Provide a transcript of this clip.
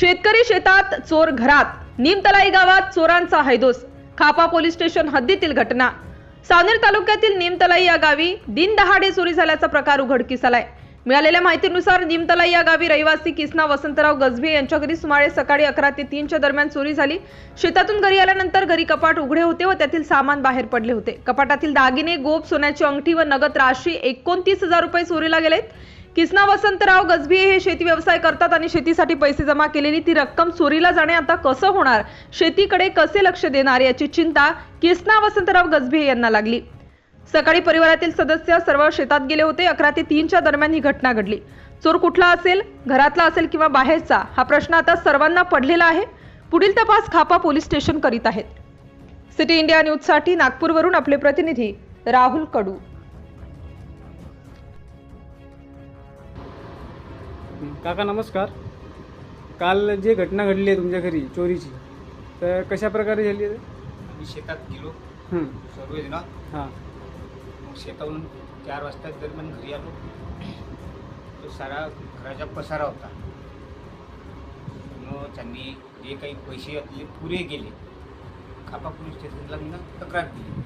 शेतकरी शेतात चोर घरात. निमतलाई गावात चोरांचा हैदोस. खापा पोलीस स्टेशन हद्दीतील घटना. सावनेर तालुक्यातील निमतलाई या गावी दिनदहाडे चोरी झाल्याचा प्रकार उघडकीस आलाय मिळालेल्या माहितीनुसार निमतलाई या गावी रहिवासी किसना वसंतराव गजभे यांच्या घरी सुमारे सकाळी अकरा ते तीनच्या दरम्यान चोरी झाली. शेतातून घरी आल्यानंतर घरी कपाट उघडे होते व त्यातील सामान बाहेर पडले होते. कपाटातील दागिने गोप सोन्याची अंगठी व नगद राशी एकोणतीस हजार रुपये चोरीला गेलेत. किसना वसंतराव गजभिये हे शेती व्यवसाय करतात आणि शेतीसाठी पैसे जमा केलेली ती रक्कम चोरीला जाणे आता कसं होणार? शेतीकडे कसे लक्ष देणार याची चिंता किसना वसंतराव गजभिये यांना लागली. सकाळी परिवारातील सदस्य सर्व शेतात गेले होते. अकरा ते तीनच्या दरम्यान ही घटना घडली. चोर कुठला असेल घरातला असेल किंवा बाहेरचा हा प्रश्न आता सर्वांना पडलेला आहे. पुढील तपास खापा पोलीस स्टेशन करीत आहेत. सिटी इंडिया न्यूजसाठी नागपूरवरून आपले प्रतिनिधी राहुल कडू. काका नमस्कार. काल जे घटना घडली आहे तुमच्या घरी चोरीची तर कशा प्रकारे झाली आहे? मी शेतात गेलो. हं, सर्वजण हां. मग शेतावरून चार वाजता दरम्यान घरी आलो. तो सारा घराचा पसारा होता. मग त्यांनी जे काही पैसे आपले पुरे गेले खापा पोलीस स्टेशनला मी तक्रार दिली.